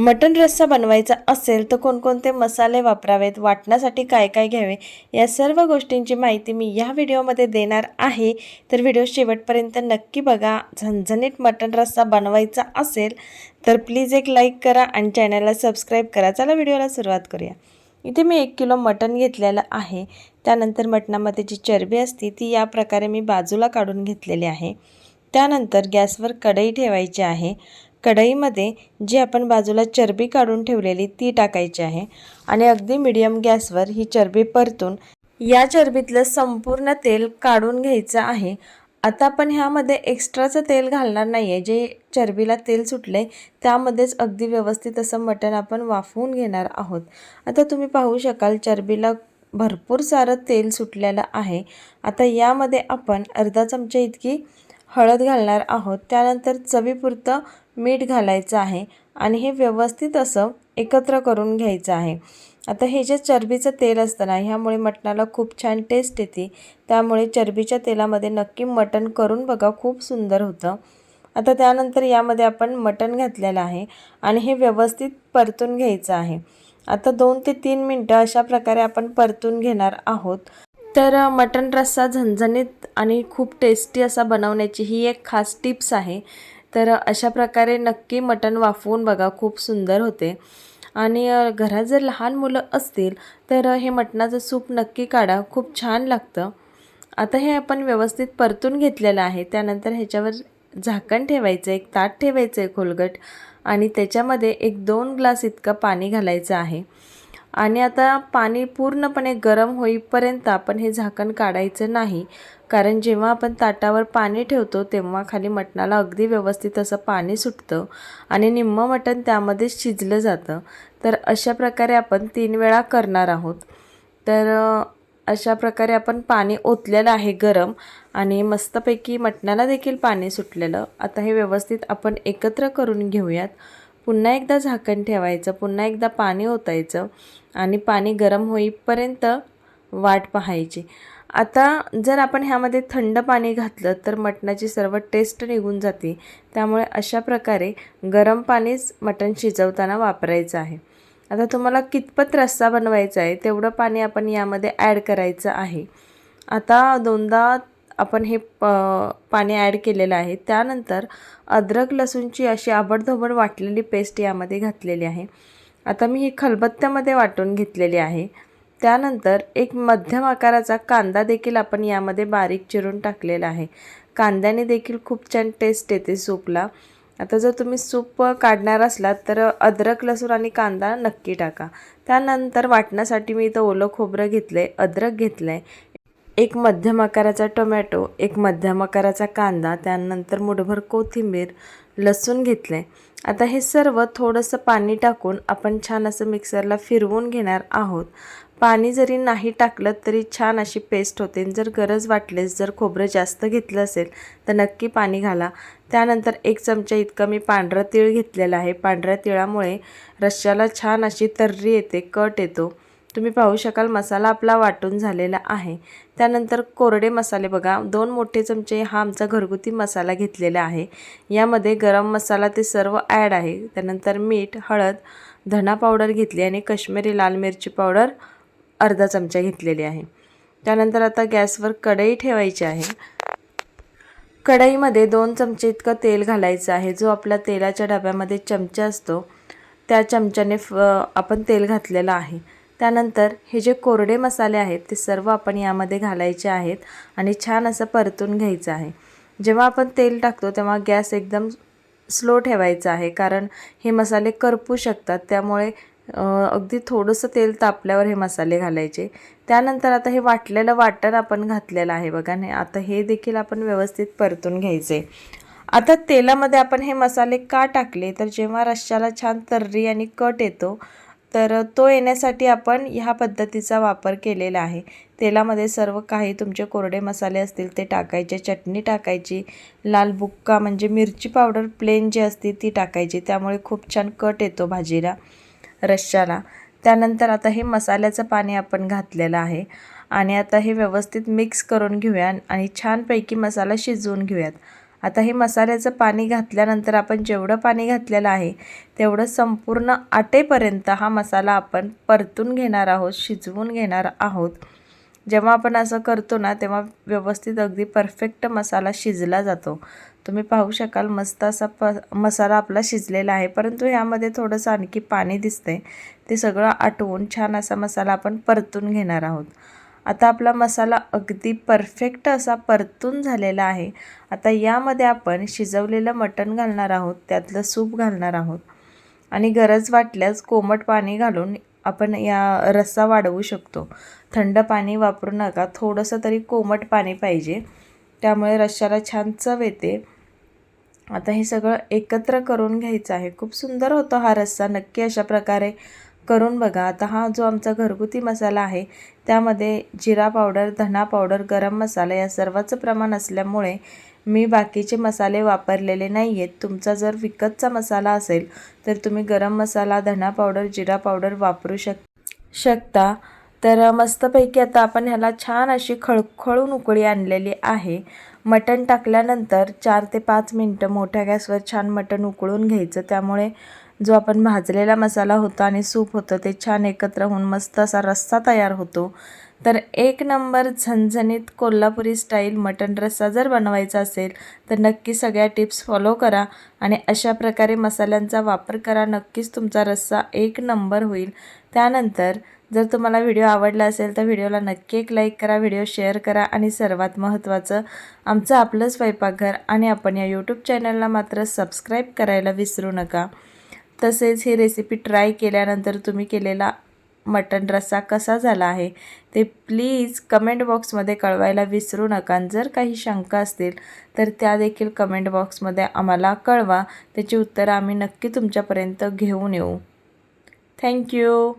मटण रस्सा बनवायचा असेल तर कोणकोणते मसाले वापरावेत वाटण्यासाठी काय काय घ्यावे या सर्व गोष्टींची माहिती मी या व्हिडिओमध्ये देणार आहे. तर व्हिडिओ शेवटपर्यंत नक्की बघा. झणझणीत मटण रस्सा बनवायचा असेल तर प्लीज एक लाईक करा आणि चॅनलला सबस्क्राईब करा. चला व्हिडिओला सुरुवात करूया. इथे मी एक किलो मटण घेतलेलं आहे. त्यानंतर मटणामध्ये जी चरबी असते ती या प्रकारे मी बाजूला काढून घेतलेली आहे. त्यानंतर गॅसवर कढई ठेवायची आहे. कढईमध्ये जी आपण बाजूला चरबी काढून ठेवलेली ती टाकायची आहे आणि अगदी मिडियम गॅसवर ही चरबी परतून या चरबीतलं संपूर्ण तेल काढून घ्यायचं आहे. आता आपण ह्यामध्ये एक्स्ट्राचं तेल घालणार नाही आहे जे चरबीला तेल सुटले त्यामध्येच अगदी व्यवस्थित असं मटण आपण वाफवून घेणार आहोत. आता तुम्ही पाहू शकाल चरबीला भरपूर सारं तेल सुटलेलं आहे. आता यामध्ये आपण अर्धा चमचा इतकी हळद घालणार आहोत. त्यानंतर चवीपुरतं मीठ घालायचं आहे आणि हे व्यवस्थित असं एकत्र करून घ्यायचं आहे. आता हे जे चरबीचं तेल असतं ना ह्यामुळे मटणाला खूप छान टेस्ट येते. त्यामुळे चरबीच्या तेलामध्ये नक्की मटण करून बघा खूप सुंदर होतं. आता त्यानंतर यामध्ये आपण मटण घातलेलं आहे आणि हे व्यवस्थित परतून घ्यायचं आहे. आता दोन ते तीन मिनटं अशा प्रकारे आपण परतून घेणार आहोत. तर मटण रस्सा झणझणीत आणि खूप टेस्टी असा बनवण्याची ही एक खास टिप्स आहे. तर अशा प्रकारे नक्की मटण वाफवून बघा खूप सुंदर होते. आणि घरात जर लहान मुलं असतील तर हे मटणाचं सूप नक्की काढा खूप छान लागतं. आता हे आपण व्यवस्थित परतून घेतलेलं आहे. त्यानंतर ह्याच्यावर झाकण ठेवायचं एक ताट ठेवायचं आहे खोलगट. आणि त्याच्यामध्ये एक दोन ग्लास इतकं पाणी घालायचं आहे. आणि आता पाणी पूर्णपणे गरम होईपर्यंत आपण हे झाकण काढायचं नाही. कारण जेव्हा आपण ताटावर पाणी ठेवतो तेव्हा खाली मटणाला अगदी व्यवस्थित असं पाणी सुटतं आणि निम्मं मटण त्यामध्येच शिजलं जातं. तर अशा प्रकारे आपण तीन वेळा करणार आहोत. तर अशा प्रकारे आपण पाणी ओतलेलं आहे गरम आणि मस्तपैकी मटणाला देखील पाणी सुटलेलं. आता हे व्यवस्थित आपण एकत्र करून घेऊयात. पुन्हा एकदा झाकण ठेवायचं पुन्हा एकदा पाणी ओतायचं आणि पाणी गरम होईपर्यंत वाट पाहायची. आता जर आपण ह्यामध्ये थंड पाणी घातलं तर मटणाची सर्व टेस्ट निघून जाते. त्यामुळे अशा प्रकारे गरम पाणीच मटण शिजवताना वापरायचं आहे. आता तुम्हाला कितपत रस्सा बनवायचा आहे तेवढं पाणी आपण यामध्ये ॲड करायचं आहे. आता दोनदा आपण हे प पाणी ॲड केलेलं आहे. त्यानंतर अद्रक लसूणची अशी आबडधोबड वाटलेली पेस्ट यामध्ये घातलेली आहे. आता मी ही खलबत्त्यामध्ये वाटून घेतलेली आहे. त्यानंतर एक मध्यम आकाराचा कांदा देखील आपण यामध्ये बारीक चिरून टाकलेला आहे. कांद्याने देखील खूप छान टेस्ट येते सूपला. आता जर तुम्ही सूप काढणार असलात तर अद्रक लसूण आणि कांदा नक्की टाका. त्यानंतर वाटण्यासाठी मी इथं ओलं खोबरं घेतलं आहे अद्रक घेतलं आहे एक मध्यम आकाराचा टोमॅटो एक मध्यम आकाराचा कांदा त्यानंतर मुठभर कोथिंबीर लसूण घेतलं. आहे आता हे सर्व थोडंसं पाणी टाकून आपण छान असं मिक्सरला फिरवून घेणार आहोत. पाणी जरी नाही टाकलं तरी छान अशी पेस्ट होते. जर गरज वाटलेस जर खोबरं जास्त घेतलं असेल तर नक्की पाणी घाला. त्यानंतर एक चमचा इतकं मी पांढरं तीळ घेतलेला आहे. पांढऱ्या तिळामुळे रश्श्याला छान अशी तर्री येते कट येतो. तुम्ही पाहू शकाल मसाला आपला वाटून झालेला आहे. त्यानंतर कोरडे मसाले बघा. दोन मोठे चमचे हा आमचा घरगुती मसाला घेतलेला आहे. यामध्ये गरम मसाला ते सर्व ॲड आहे. त्यानंतर मीठ हळद धना पावडर घेतली आणि कश्मीरी लाल मिरची पावडर अर्धा चमचा घेतलेली आहे. त्यानंतर आता गॅसवर कढई ठेवायची आहे. कढईमध्ये दोन चमचे इतकं तेल घालायचं आहे. जो आपला तेलाच्या डब्यामध्ये चमचा असतो त्या चमच्याने फ आपण तेल घातलेलं आहे. त्यानंतर हे जे कोरडे मसाले आहेत ते सर्व आपण यामध्ये घालायचे आहेत आणि छान असं परतून घ्यायचं आहे. जेव्हा आपण तेल टाकतो तेव्हा गॅस एकदम स्लो ठेवायचा आहे कारण हे मसाले करपू शकतात. त्यामुळे अगदी थोडंसं तेल तापल्यावर हे मसाले घालायचे. त्यानंतर आता हे वाटलेलं वाटण आपण घातलेलं आहे बघा नाही आता हे देखील आपण व्यवस्थित परतून घ्यायचे. आता तेलामध्ये आपण हे मसाले का टाकले? तर जेव्हा रश्श्याला छान तर्री आणि कट येतो तर तो येण्यासाठी आपण ह्या पद्धतीचा वापर केलेला आहे. तेलामध्ये सर्व काही तुमचे कोरडे मसाले असतील ते टाकायचे चटणी टाकायची लाल बुक्का म्हणजे मिरची पावडर प्लेन जी असते ती टाकायची त्यामुळे खूप छान कट येतो भाजीला रश्श्याला. त्यानंतर आता हे मसाल्याचं पाणी आपण घातलेलं आहे आणि आता हे व्यवस्थित मिक्स करून घेऊया आणि छानपैकी मसाला शिजवून घेऊयात. आता हे मसाल्याचं पाणी घातल्यानंतर आपण जेवढं पाणी घातलेलं आहे तेवढं संपूर्ण आटेपर्यंत हा मसाला आपण परतून घेणार आहोत शिजवून घेणार आहोत. जेव्हा आपण असं करतो ना तेव्हा व्यवस्थित अगदी परफेक्ट मसाला शिजला जातो. तुम्ही पाहू शकाल मस्त असा प मसाला आपला शिजलेला आहे परंतु ह्यामध्ये थोडंसं आणखी पाणी दिसतंय. ते सगळं आटवून छान असा मसाला आपण परतून घेणार आहोत. आता आपला मसाला अगदी परफेक्ट असा परतून झालेला आहे. आता यामध्ये आपण शिजवलेलं मटण घालणार आहोत त्यातलं सूप घालणार आहोत. आणि गरज वाटल्यास कोमट पाणी घालून आपण या रस्सा वाढवू शकतो. थंड पाणी वापरू नका थोडंसं तरी कोमट पाणी पाहिजे. त्यामुळे रश्श्याला छान चव येते. आता हे सगळं एकत्र करून घ्यायचं आहे. खूप सुंदर होतो हा रस्सा नक्की अशा प्रकारे करून बघा. आता हा जो आमचा घरगुती मसाला आहे त्यामध्ये जिरा पावडर धना पावडर गरम मसाला या सर्वाचं प्रमाण असल्यामुळे मी बाकीचे मसाले वापरलेले नाही आहेत तुमचा जर विकतचा मसाला असेल तर तुम्ही गरम मसाला धना पावडर जिरा पावडर वापरू शक शकता. तर मस्तपैकी आता आपण ह्याला छान अशी खळखळून उकळी आणलेली आहे. मटण टाकल्यानंतर चार ते पाच मिनटं मोठ्या गॅसवर छान मटण उकळून घ्यायचं. त्यामुळे जो आपण भाजलेला मसाला होता आणि सूप होतं ते छान एकत्र होऊन मस्त असा रस्सा तयार होतो. तर एक नंबर झणझणीत कोल्हापुरी स्टाईल मटण रस्सा जर बनवायचा असेल तर नक्की सगळ्या टिप्स फॉलो करा आणि अशा प्रकारे मसाल्यांचा वापर करा. नक्कीच तुमचा रस्सा एक नंबर होईल. त्यानंतर जर तुम्हाला व्हिडिओ आवडला असेल तर व्हिडिओला नक्की एक लाईक करा व्हिडिओ शेअर करा आणि सर्वात महत्त्वाचं आमचं आपलं स्वयंपाकघर आणि आपण या यूट्यूब चॅनलला मात्र सबस्क्राईब करायला विसरू नका. तसेच ही रेसिपी ट्राय केल्यानंतर तुम्ही केलेला मटन रस्सा कसा झाला आहे ते प्लीज कमेंट बॉक्समध्ये कळवायला विसरू नका. जर काही शंका असतील तर त्या देखील कमेंट बॉक्समध्ये आम्हाला कळवा. त्याची उत्तरं आम्ही नक्की तुमच्यापर्यंत घेऊन येऊ. थँक्यू